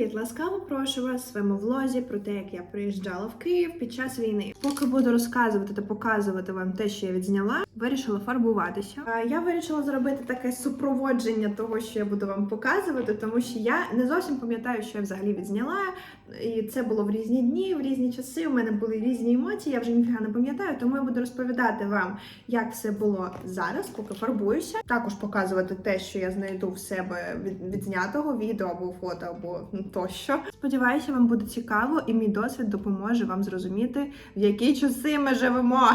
Привіт! Ласкаво прошу вас в своєму влозі про те, як я приїжджала в Київ під час війни. Поки буду розказувати та показувати вам те, що я відзняла, вирішила фарбуватися. Я вирішила зробити таке супроводження того, що я буду вам показувати, тому що я не зовсім пам'ятаю, що я взагалі відзняла. І це було в різні дні, в різні часи. У мене були різні емоції. Я вже ніфіга не пам'ятаю, тому я буду розповідати вам, як все було зараз, поки фарбуюся. Також показувати те, що я знайду в себе від відзнятого відео або фото, або тощо. Сподіваюся, вам буде цікаво, і мій досвід допоможе вам зрозуміти, в які часи ми живемо.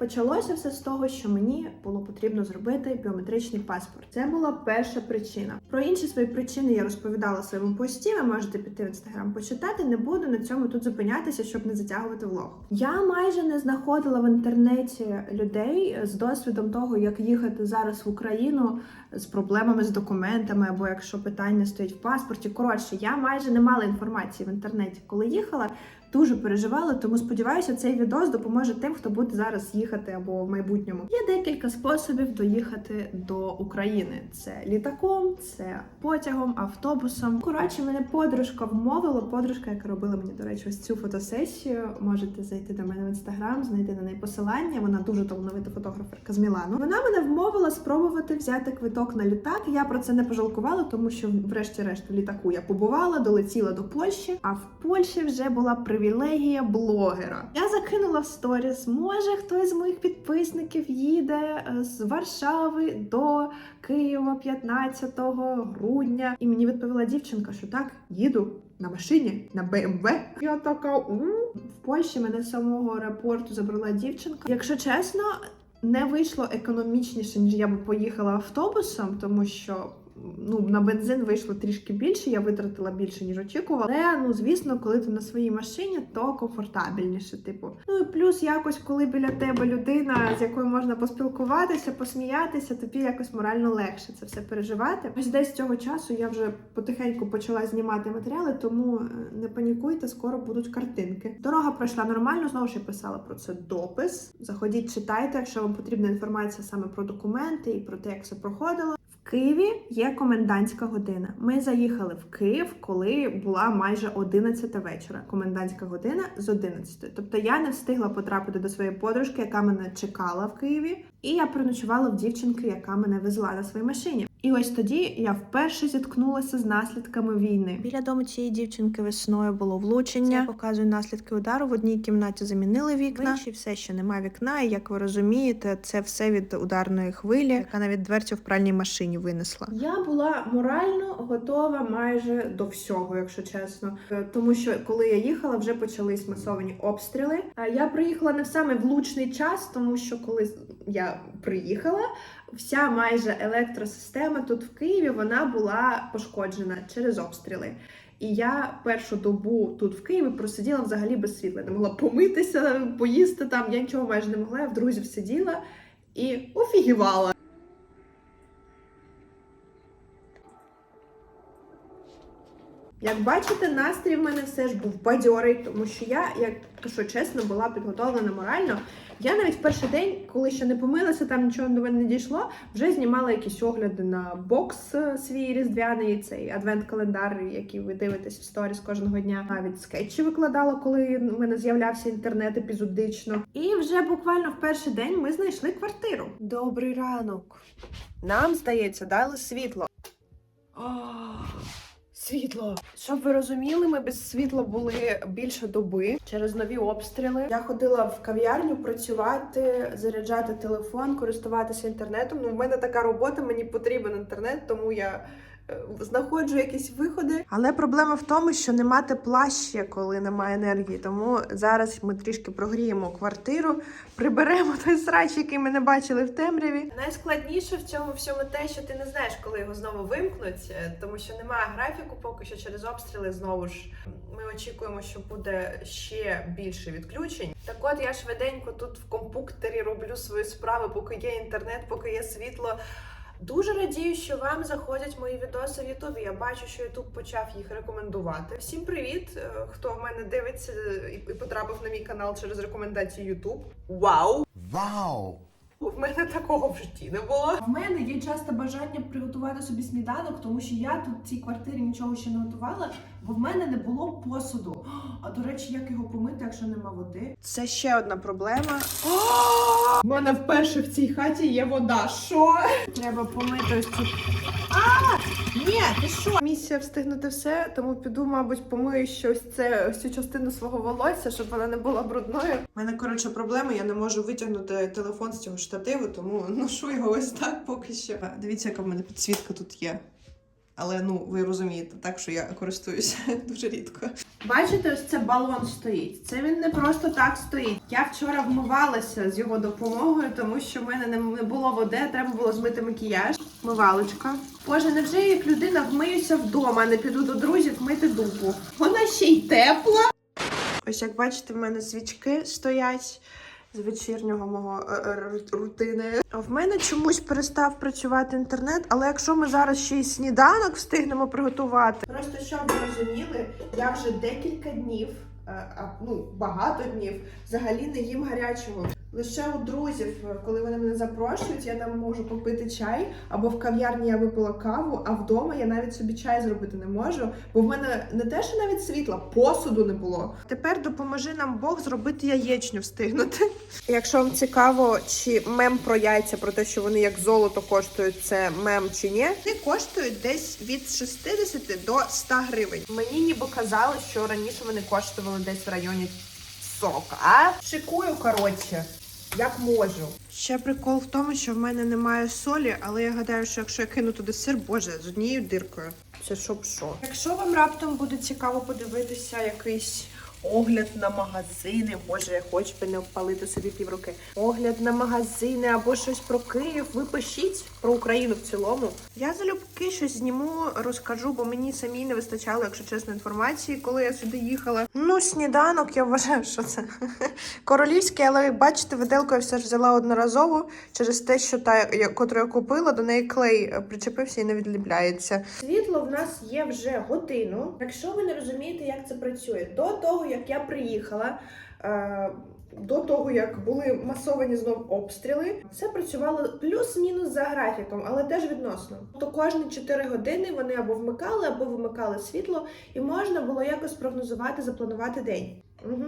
Почалося все з того, що мені було потрібно зробити біометричний паспорт. Це була перша причина. Про інші свої причини я розповідала своєму пості. Ви можете піти в інстаграм почитати. Не буду на цьому тут зупинятися, щоб не затягувати влог. Я майже не знаходила в інтернеті людей з досвідом того, як їхати зараз в Україну з проблемами з документами, або якщо питання стоїть в паспорті. Коротше, я майже не мала інформації в інтернеті, коли їхала. Дуже переживала, тому сподіваюся, цей відос допоможе тим, хто буде зараз їхати або в майбутньому. Є декілька способів доїхати до України: це літаком, це потягом, автобусом. Коротше, мене подружка вмовила. Подружка, яка робила мені, до речі, ось цю фотосесію. Можете зайти до мене в інстаграм, знайти на неї посилання. Вона дуже талановита фотограферка з Мілану. Вона мене вмовила спробувати взяти квиток на літак. Я про це не пожалкувала, тому що, врешті-решт, в літаку я побувала, долетіла до Польщі, а в Польщі вже була привілегія блогера. Я закинула в сторіс. Може, хтось з моїх підписників їде е, з Варшави до Києва 15 грудня. І мені відповіла дівчинка, що так, їду. На машині на БМВ. Я така у в Польщі мене з самого аеропорту забрала дівчинка. Якщо чесно, не вийшло економічніше, ніж я би поїхала автобусом, тому що ну на бензин вийшло трішки більше. Я витратила більше ніж очікувала. Але ну звісно, коли ти на своїй машині, то комфортабельніше. Типу, ну і плюс якось, коли біля тебе людина, з якою можна поспілкуватися, посміятися, тобі якось морально легше це все переживати. Ось десь цього часу я вже потихеньку почала знімати матеріали, тому е, не панікуйте, скоро будуть картинки. Дорога пройшла нормально. Знову ж я писала про це допис. Заходіть, читайте, якщо вам потрібна інформація саме про документи і про те, як все проходило. Києві є комендантська година. Ми заїхали в Київ, коли була майже 11 вечора. Комендантська година з 11. Тобто я не встигла потрапити до своєї подружки, яка мене чекала в Києві, і я переночувала в дівчинки, яка мене везла на своїй машині. І ось тоді я вперше зіткнулася з наслідками війни. Біля дому цієї дівчинки весною було влучення. Це показує наслідки удару. В одній кімнаті замінили вікна. В іншій все ще немає вікна. І як ви розумієте, це все від ударної хвилі, яка навіть дверцю в пральній машині винесла. Я була морально готова майже до всього, якщо чесно. Е, Тому що коли я їхала, вже почались масовані обстріли. А я приїхала не в саме влучний час, тому що коли я приїхала, вся майже електросистема тут в Києві вона була пошкоджена через обстріли. І я першу добу тут в Києві просиділа взагалі без світла. Не могла помитися, поїсти там. Я нічого майже не могла. Я в друзів сиділа і офігівала. Як бачите, настрій в мене все ж був бадьорий, тому що я, як що чесно, була підготовлена морально. Я навіть в перший день, коли ще не помилася, там нічого до мене не дійшло, вже знімала якісь огляди на бокс е, свій різдвяний, цей адвент-календар, який ви дивитесь в сторіс кожного дня. Навіть скетчі викладала, коли в мене з'являвся інтернет епізодично. І вже буквально в перший день ми знайшли квартиру. Добрий ранок. Нам здається, дали світло. Світло, щоб ви розуміли, ми без світла були більше доби через нові обстріли. Я ходила в кав'ярню працювати, заряджати телефон, користуватися інтернетом. Ну, в мене така робота, мені потрібен інтернет, тому я знаходжу якісь виходи. Але проблема в тому, що нема тепла ще, коли немає енергії. Тому зараз ми трішки прогріємо квартиру, приберемо той срач, який ми не бачили в темряві. Найскладніше в цьому всьому те, що ти не знаєш, коли його знову вимкнуть, е, тому що немає графіку, поки що через обстріли знову ж ми очікуємо, що буде ще більше відключень. Так от я швиденько тут в компуктері роблю свої справи, поки є інтернет, поки є світло. Дуже радію, що вам заходять мої відоси в Ютубі. Я бачу, що Ютуб почав їх рекомендувати. Всім привіт! е, Хто в мене дивиться і і потрапив на мій канал через рекомендації Ютуб. Вау! Wow! В мене такого в житті не було. В мене є часто бажання приготувати собі сніданок, тому що я тут в цій квартирі нічого ще не готувала, бо в мене не було посуду. А до речі, як його помити, якщо нема води? Це ще одна проблема. У мене вперше в цій хаті є вода. Що? Треба помити ось цю. А! Ні, ти що? Місія встигнути все, тому піду, мабуть, помию щось це ось цю частину свого волосся, щоб вона не була брудною. У мене коротше проблема, я не можу витягнути телефон з цього штативу, тому ношу його ось так поки що. Дивіться, яка в мене підсвітка тут є. Але ну ви розумієте, так що я користуюся дуже рідко. Бачите, ось це балон стоїть. Це він не просто так стоїть. Я вчора вмивалася з його допомогою, тому що в мене не було води, треба було змити макіяж. Мивалочка. Боже, невже як людина вмиюся вдома, не піду до друзів мити дупу. Вона ще й тепла. Ось як бачите, в мене свічки стоять з вечірнього мого е, е, ру- рутини. В мене чомусь перестав працювати інтернет, але якщо ми зараз ще й сніданок встигнемо приготувати. Просто щоб ви розуміли, я вже декілька днів, е, ну багато днів, взагалі не їм гарячого. Лише у друзів, е, коли вони мене запрошують, я там можу попити чай, або в кав'ярні я випила каву, а вдома я навіть собі чай зробити не можу, бо в мене не те, що навіть світла, посуду не було. Тепер допоможи нам Бог зробити яєчню встигнути. Якщо вам цікаво, чи мем про яйця, про те, що вони як золото коштують, це мем чи ні, вони коштують десь від 60 до 100 гривень. Мені ніби казали, що раніше вони коштували десь в районі 40. А шикую, коротше. Як можу. Ще прикол в тому, що в мене немає солі, але я гадаю, що якщо я кину туди сир, боже, з однією диркою. Це щоб що. Якщо вам раптом буде цікаво подивитися якийсь огляд на магазини, боже, я хоч би не впалити собі півроки. Огляд на магазини або щось про Київ. Ви пишіть про Україну в цілому. Я залюбки щось зніму, розкажу, бо мені самій не вистачало, якщо чесно, інформації, коли я сюди їхала. Ну, сніданок, я вважаю, що це королівський, але як бачите, виделку я все ж взяла одноразово через те, що та, я- котру я купила, до неї клей е, причепився і не відліпляється. Світло в нас є вже годину. Якщо ви не розумієте, як це працює, до того як я приїхала. Е- до того, як були масовані знов обстріли, все працювало плюс-мінус за графіком, але теж відносно. То кожні 4 години вони або вмикали, або вимикали світло, і можна було якось прогнозувати, запланувати день. Угу.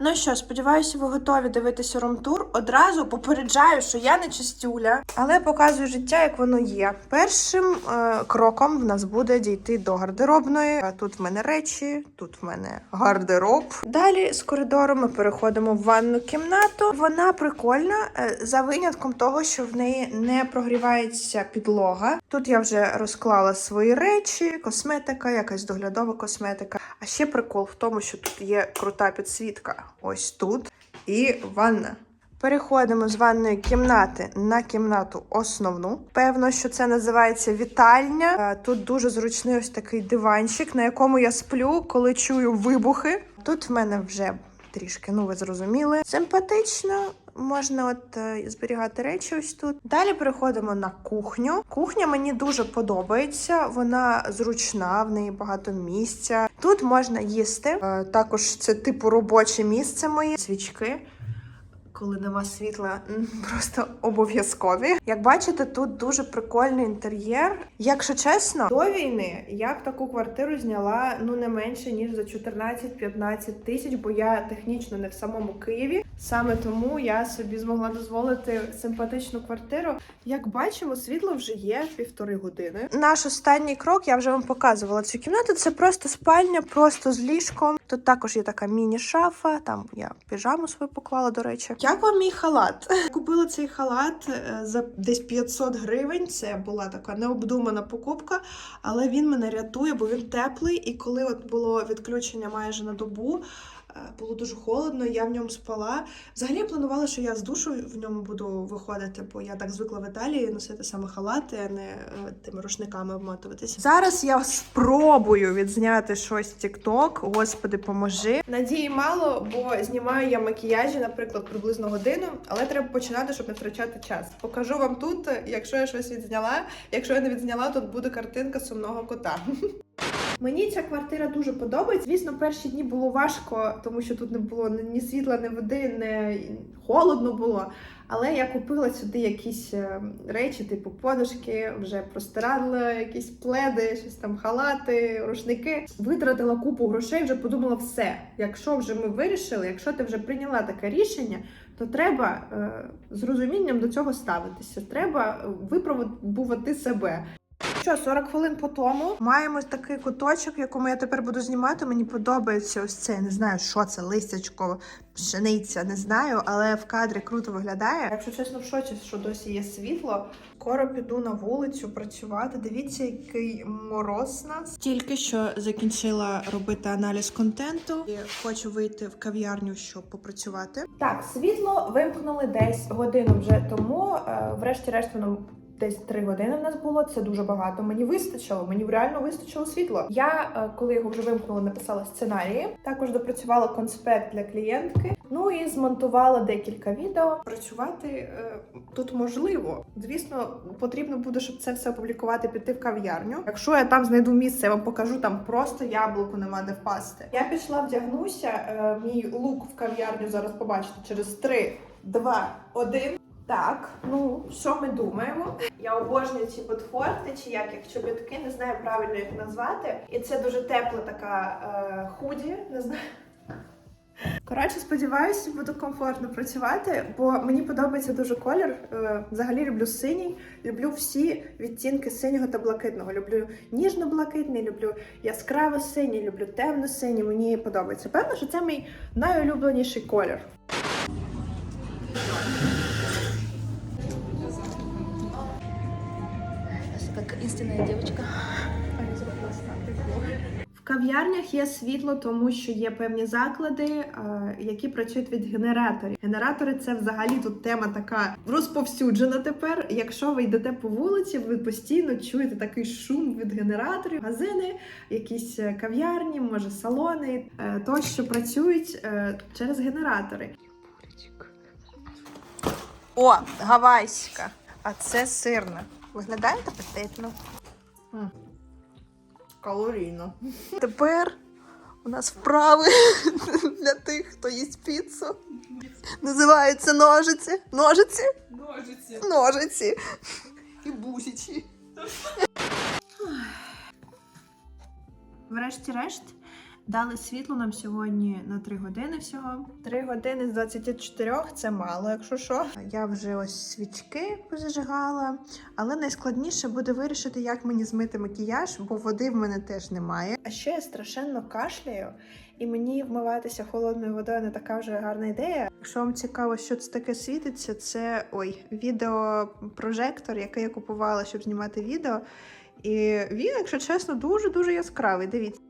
Ну що, сподіваюся, ви готові дивитися ромтур. Одразу попереджаю, що я не чистюля, але показую життя, як воно є. Першим е, кроком в нас буде дійти до гардеробної. Тут в мене речі, тут в мене гардероб. Далі з коридору ми переходимо в ванну кімнату. Вона прикольна е, за винятком того, що в неї не прогрівається підлога. Тут я вже розклала свої речі, косметика, якась доглядова косметика. А ще прикол в тому, що тут є крута підсвітка. Ось тут і ванна. Переходимо з ванної кімнати на кімнату основну. Певно, що це називається вітальня. Е, Тут дуже зручний ось такий диванчик, на якому я сплю, коли чую вибухи. Тут в мене вже трішки, ну ви зрозуміли, симпатично. Можна от е, зберігати речі ось тут. Далі переходимо на кухню. Кухня мені дуже подобається. Вона зручна, в неї багато місця. Тут можна їсти. Е, Також це типу робоче місце моє. Свічки коли нема світла, просто обов'язкові. Як бачите, тут дуже прикольний інтер'єр. Якщо чесно, до війни я б таку квартиру зняла ну не менше ніж за 14-15 тисяч, бо я технічно не в самому Києві. Саме тому я собі змогла дозволити симпатичну квартиру. Як бачимо, світло вже є півтори години. Наш останній крок я вже вам показувала цю кімнату. Це просто спальня, просто з ліжком. Тут також є така міні-шафа. Там я піжаму свою поклала, до речі. Як вам мій халат? Купила цей халат е, за десь 500 гривень. Це була така необдумана покупка, але він мене рятує, бо він теплий. І коли от було відключення майже на добу. Е, Було дуже холодно, я в ньому спала. Взагалі я планувала, що я з душу в ньому буду виходити, бо я так звикла в Італії носити саме халати, а не е, тими рушниками обмотуватися. Зараз я спробую відзняти щось TikTok. Господи, поможи. Надії мало, бо знімаю я макіяжі, наприклад, приблизно годину, але треба починати, щоб не втрачати час. Покажу вам тут, якщо я щось відзняла. Якщо я не відзняла, тут буде картинка сумного кота. Мені ця квартира дуже подобається. Звісно, перші дні було важко, тому що тут не було ні світла, ні води, не холодно було. Але я купила сюди якісь е, речі, типу подушки, вже простирадла, якісь пледи, щось там халати, рушники. Витратила купу грошей, вже подумала все. Якщо вже ми вирішили, якщо ти вже прийняла таке рішення, то треба е, з розумінням до цього ставитися. Треба випробувати себе. Що, 40 хвилин по тому маємо такий куточок, в якому я тепер буду знімати. Мені подобається ось це. Не знаю, що це, листячко, пшениця, не знаю, але в кадрі круто виглядає. Якщо чесно, в шоці, що досі є світло. Скоро піду на вулицю працювати. Дивіться, який мороз нас. Тільки що закінчила робити аналіз контенту і хочу вийти в кав'ярню, щоб попрацювати. Так, світло вимкнули десь годину вже тому. Е, Врешті-решт воно Десь три години в нас було. Це дуже багато. Мені вистачило, мені реально вистачило світло. Я, е, коли його вже вимкнула, написала сценарії. Також допрацювала конспект для клієнтки. Ну і змонтувала декілька відео. Працювати е, тут можливо. Звісно, потрібно буде, щоб це все опублікувати, піти в кав'ярню. Якщо я там знайду місце, я вам покажу там просто яблуко нема де впасти. Я пішла вдягнуся. Е, мій лук в кав'ярню зараз побачите через 3, 2, 1. Так, ну що ми думаємо? Я обожнюю ці ботфорти, чи як їх чобітки, не знаю правильно їх назвати. І це дуже тепла така е, худі, не знаю. Коротше, сподіваюся, буду комфортно працювати, бо мені подобається дуже колір. Е, Взагалі люблю синій, люблю всі відтінки синього та блакитного. Люблю ніжно-блакитний, люблю яскраво синій, люблю темно-синій. Мені подобається. Певно, що це мій найулюбленіший колір. Как истинная девочка. В кав'ярнях є світло, тому що є певні заклади, е, які працюють від генераторів. Генератори це взагалі тут тема така розповсюджена тепер. Якщо ви йдете по вулиці, ви постійно чуєте такий шум від генераторів, магазини, якісь е, кав'ярні, може салони е, тощо працюють через генератори. О, гавайська, а це сирна. Виглядає апетитно. Калорійно. Тепер у нас вправи для тих, хто їсть піцу. Називаються ножиці. Ножиці? Ножиці. Ножиці. І бусічі. Врешті-решт, дали світло нам сьогодні на 3 години всього. 3 години з 24 це мало, якщо що. Я вже ось свічки позажигала, але найскладніше буде вирішити, як мені змити макіяж, бо води в мене теж немає. А ще я страшенно кашляю, і мені вмиватися холодною водою не така вже гарна ідея. Якщо вам цікаво, що це таке світиться, це ой, відеопрожектор, який я купувала, щоб знімати відео. І він, якщо чесно, дуже дуже яскравий. Дивіться.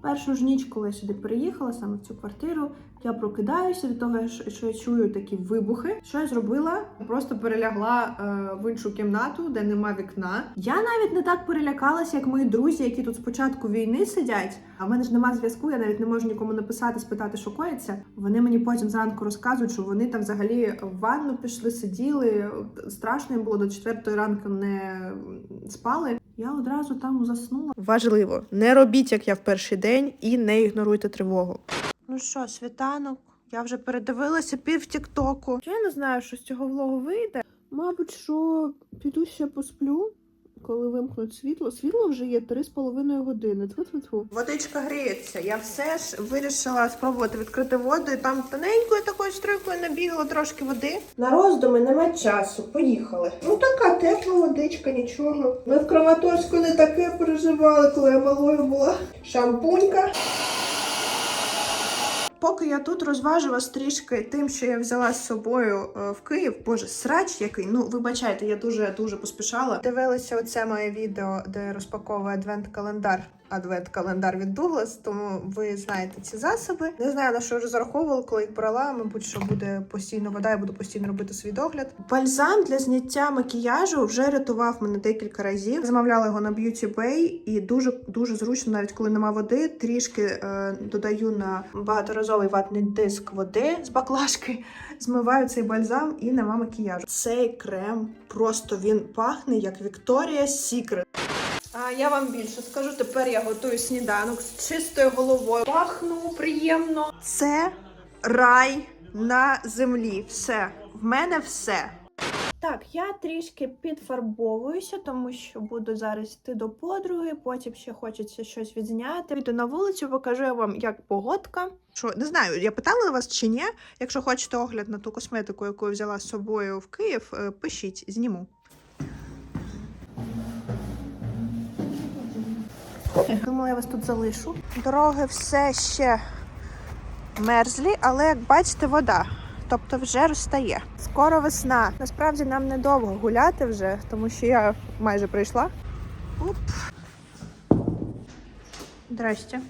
Першу ж ніч, коли я сюди переїхала, саме в цю квартиру, я прокидаюся від того, що я чую такі вибухи. Що я зробила? Просто перелягла е, в іншу кімнату, де нема вікна. Я навіть не так перелякалася, як мої друзі, які тут спочатку війни сидять. А в мене ж нема зв'язку. Я навіть не можу нікому написати, спитати, що коїться. Вони мені потім зранку розказують, що вони там взагалі в ванну пішли, сиділи. Страшно їм було до четвертої ранку не спали. Я одразу там заснула. Важливо, не робіть, як я в перший день, і не ігноруйте тривогу. Ну що, світанок? Я вже передивилася пів Тіктоку. Я не знаю, що з цього влогу вийде. Мабуть, що піду ще посплю, коли вимкнуть світло. Світло вже є 3,5 години. Тьфу-тьфу-тьфу. Водичка гріється. Я все ж вирішила спробувати відкрити воду. І там тоненькою такою стройкою набігало трошки води. На роздуми нема часу. Поїхали. Ну така тепла водичка, нічого. Ми в Краматорську не таке переживали, коли я малою була. Шампунька. Поки я тут розважу вас трішки тим, що я взяла з собою е, в Київ. Боже, срач який. Ну, вибачайте, я дуже дуже поспішала. Дивилися оце моє відео, де я розпаковую адвент-календар. Адвент-календар від Douglas, тому ви знаєте ці засоби. Не знаю на що розраховувала, коли їх брала. Мабуть, що буде постійно вода, я буду постійно робити свій догляд. Бальзам для зняття макіяжу вже рятував мене декілька разів. Замовляла його на Beauty Bay і дуже дуже зручно, навіть коли нема води. Трішки е, додаю на багаторазовий ватний диск води з баклажки. Змиваю цей бальзам і нема макіяжу. Цей крем просто він пахне як Victoria's Secret. Я вам більше скажу, тепер я готую сніданок з чистою головою. Пахну приємно. Це рай на землі. Все. В мене все. Так, я трішки підфарбовуюся, тому що буду зараз йти до подруги, потім ще хочеться щось відзняти. Піду на вулицю, покажу я вам, як погодка. Що не знаю, я питала вас чи ні. Якщо хочете огляд на ту косметику, яку я взяла з собою в Київ, е, пишіть, зніму. Думала, я вас тут залишу. Дороги все ще мерзлі, але як бачите, вода. Тобто вже розстає. Скоро весна. Насправді нам недовго гуляти вже, тому що я майже прийшла. Уп. Здрасте.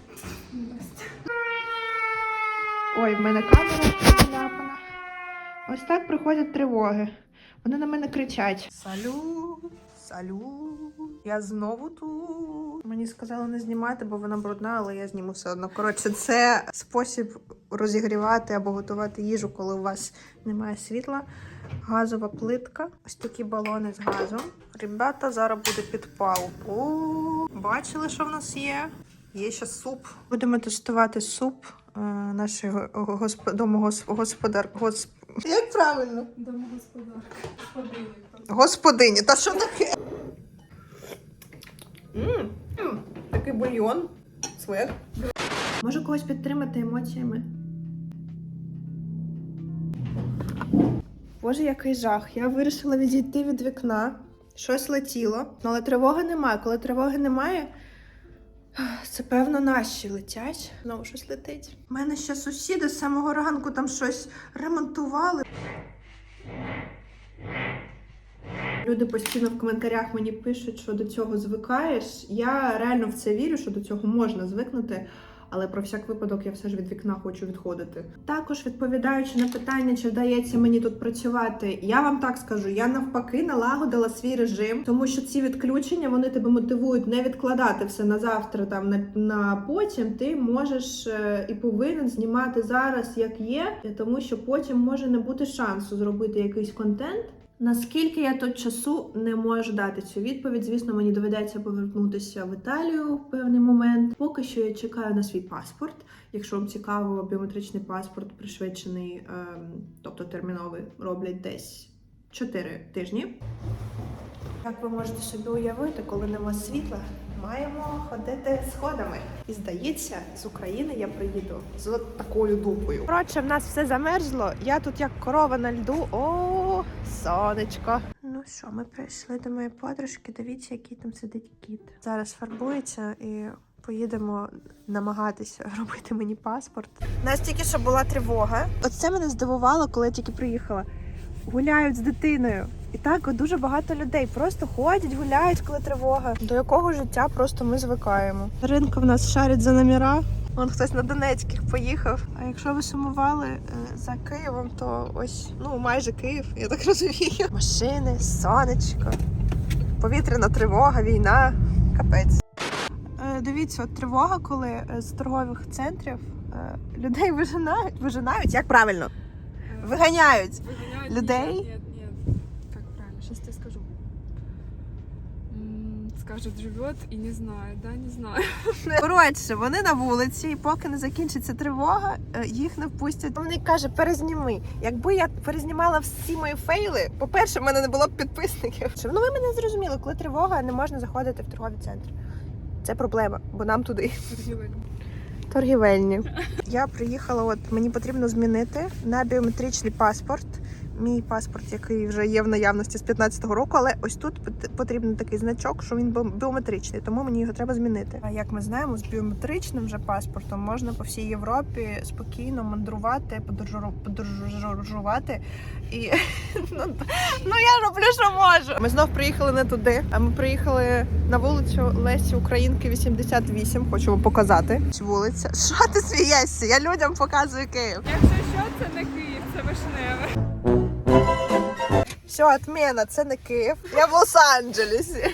Ой, в мене камера заляпана. Ось так приходять тривоги. Вони на мене кричать: Салют, салют, я знову тут. Мені сказали не знімати, бо вона брудна, але я зніму все одно. Коротше, це спосіб розігрівати або готувати їжу, коли у вас немає світла. Газова плитка. Ось такі балони з газом. Ребята, зараз буде підпал. О, бачили, що в нас є? Є ще суп. Будемо тестувати суп е, нашого госп... домогосподар... Госп... Як правильно? Домогосподарка. Господині, та що таке? Такий бульйон. Свег. Може когось підтримати емоціями? Боже, який жах. Я вирішила відійти від вікна. Щось летіло. Але тривоги немає. Коли тривоги немає, це певно наші летять. Знову щось летить. У мене ще сусіди з самого ранку там щось ремонтували. Люди постійно в коментарях мені пишуть, що до цього звикаєш. Я реально в це вірю, що до цього можна звикнути, але про всяк випадок я все ж від вікна хочу відходити. Також відповідаючи на питання, чи вдається мені тут працювати, я вам так скажу: я навпаки налагодила свій режим, тому що ці відключення вони тебе мотивують не відкладати все на завтра, там на, на потім. Ти можеш е, і повинен знімати зараз, як є, тому що потім може не бути шансу зробити якийсь контент. Наскільки я тут часу не можу дати цю відповідь? Звісно, мені доведеться повернутися в Італію в певний момент. Поки що я чекаю на свій паспорт. Якщо вам цікаво, біометричний паспорт пришвидшений, ем, тобто терміновий, роблять десь 4 тижні. Як ви можете собі уявити, коли нема світла, маємо ходити сходами. І здається, з України я приїду з такою дупою. Коротше, в нас все замерзло. Я тут як корова на льду. О, сонечко. Ну що, ми прийшли до моєї подружки. Дивіться, який там сидить кіт. Зараз фарбується і. Поїдемо намагатися робити мені паспорт. У нас тільки що була тривога. Оце мене здивувало, коли я тільки приїхала. Гуляють з дитиною. І так дуже багато людей просто ходять, гуляють, коли тривога. До якого життя просто ми звикаємо. Ринка в нас шарить за номера. Вон хтось на Донецьких поїхав. А якщо ви сумували е, за Києвом, то ось ну майже Київ, я так розумію. Машини, сонечко, повітряна тривога, війна, капець. Е, Дивіться, от тривога, коли е, з торгових центрів людей вижинають, вижинають, як правильно? Виганяють. Выгоняют? Людей? Нет, нет, нет. Как правильно? Сейчас тебе скажу. М, Скажет, живет и не знает, да, не знаю. Коротше, вони на вулиці, і поки не закінчиться тривога, е, їх не впустять. Вони каже, перезніми. Якби я перезнімала всі мої фейли, по-перше, в мене не було б підписників. Ну ви мене зрозуміли, коли тривога, не можна заходити в торгові центри. Це проблема, бо нам туди. Торгівель. Торгівельні. Я приїхала, от мені потрібно змінити на біометричний паспорт. Мій паспорт, який вже є в наявності з 15-го року, але ось тут пот- потрібен такий значок, що він бі- біометричний, тому мені його треба змінити. А як ми знаємо, з біометричним вже паспортом можна по всій Європі спокійно мандрувати, подорожу- подорожувати. І ну, ну я роблю, що можу. Ми знов приїхали не туди. А ми приїхали на вулицю Лесі Українки 88. Хочу вам показати. Вулиця. Що ти смієшся? Я людям показую Київ. Якщо що, це не Київ, це Вишневе. Все, отмена, це не Київ. Я в Лос-Анджелесі.